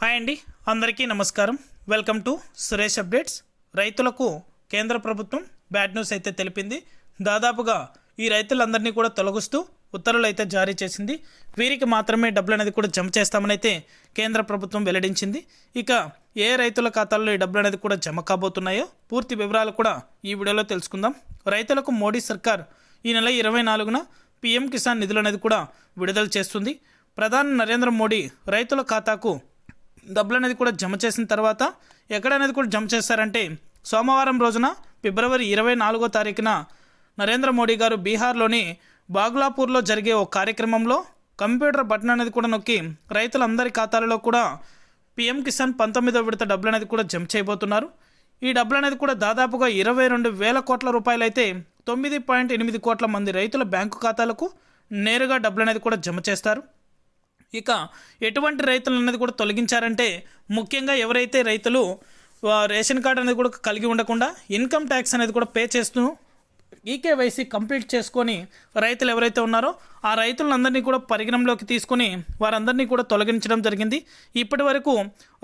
Hi అండి అందరికీ నమస్కారం. Welcome to Suresh updates. రైతులకు కేంద్ర ప్రభుత్వం బ్యాడ్ న్యూస్ అయితే తెలిపింది. దాదాపుగా ఈ రైతులందరినీ కూడా తొలగిస్తూ ఉత్తర్వులు అయితే జారీ చేసింది. వీరికి మాత్రమే డబ్బులు అనేది కూడా జమ చేస్తామని అయితే కేంద్ర ప్రభుత్వం వెల్లడించింది. ఇక ఏ రైతుల ఖాతాల్లో ఈ డబ్బులు అనేది కూడా జమ కాబోతున్నాయో పూర్తి వివరాలు కూడా ఈ వీడియోలో తెలుసుకుందాం. రైతులకు మోడీ సర్కార్ ఈ నెల ఇరవై నాలుగున పీఎం కిసాన్ నిధులు అనేది కూడా విడుదల చేస్తుంది. ప్రధాని నరేంద్ర మోడీ రైతుల ఖాతాకు డబ్బులు అనేది కూడా జమ చేసిన తర్వాత ఎక్కడ అనేది కూడా జమ చేస్తారంటే సోమవారం రోజున ఫిబ్రవరి ఇరవై నాలుగో తారీఖున నరేంద్ర మోడీ గారు బీహార్లోని బాగ్లాపూర్లో జరిగే ఒక కార్యక్రమంలో కంప్యూటర్ బటన్ అనేది కూడా నొక్కి రైతులందరి ఖాతాలలో కూడా పీఎం కిసాన్ పంతొమ్మిదో విడత డబ్బులు అనేది కూడా జమ చేయబోతున్నారు. ఈ డబ్బులు అనేది కూడా దాదాపుగా ఇరవై రెండు వేల కోట్ల రూపాయలు అయితే తొమ్మిది పాయింట్ ఎనిమిది కోట్ల మంది రైతుల బ్యాంకు ఖాతాలకు నేరుగా డబ్బులు అనేది కూడా జమ చేస్తారు. ఇక ఎటువంటి రైతులు అనేది కూడా తొలగించారంటే ముఖ్యంగా ఎవరైతే రైతులు రేషన్ కార్డు అనేది కూడా కలిగి ఉండకుండా ఇన్కమ్ ట్యాక్స్ అనేది కూడా పే చేస్తూ ఈకేవైసీ కంప్లీట్ చేసుకొని రైతులు ఎవరైతే ఉన్నారో ఆ రైతులందరినీ కూడా పరిగణంలోకి తీసుకొని వారందరినీ కూడా తొలగించడం జరిగింది. ఇప్పటి వరకు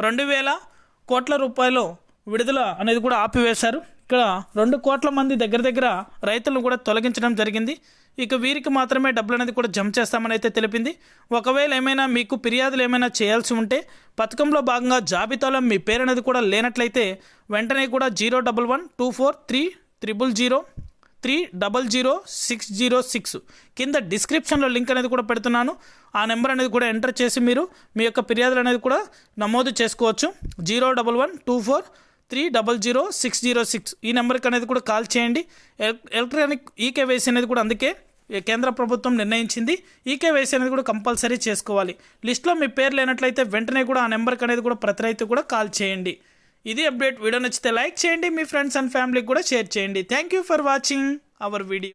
రెండు వేల కోట్ల రూపాయలు విడుదల అనేది కూడా ఆపివేశారు. ఇక్కడ రెండు కోట్ల మంది దగ్గర దగ్గర రైతులను కూడా తొలగించడం జరిగింది. ఇక వీరికి మాత్రమే డబ్బులు అనేది కూడా జమ చేస్తామని అయితే తెలిపింది. ఒకవేళ ఏమైనా మీకు ఫిర్యాదులు ఏమైనా చేయాల్సి ఉంటే పథకంలో భాగంగా జాబితాలో మీ పేరు అనేది కూడా లేనట్లయితే వెంటనే కూడా zero double one two four three triple zero three double zero six zero six కింద డిస్క్రిప్షన్లో లింక్ అనేది కూడా పెడుతున్నాను. ఆ నెంబర్ అనేది కూడా ఎంటర్ చేసి మీరు మీ యొక్క ఫిర్యాదులు అనేది కూడా నమోదు చేసుకోవచ్చు. Zero double one two four three double zero six zero six. ఈ నెంబర్కి అనేది కూడా కాల్ చేయండి. ఎలక్ట్రానిక్ ఈకేవైసీ అనేది కూడా అందుకే కేంద్ర ప్రభుత్వం నిర్ణయించింది. ఈకేవైసీ అనేది కూడా కంపల్సరీ చేసుకోవాలి. లిస్ట్లో మీ పేరు లేనట్లయితే వెంటనే కూడా ఆ నెంబర్కి అనేది కూడా ప్రతి రైతు కూడా కాల్ చేయండి. ఇది అప్డేట్. వీడియో నచ్చితే లైక్ చేయండి. మీ ఫ్రెండ్స్ అండ్ ఫ్యామిలీకి కూడా షేర్ చేయండి. Thank you for watching our video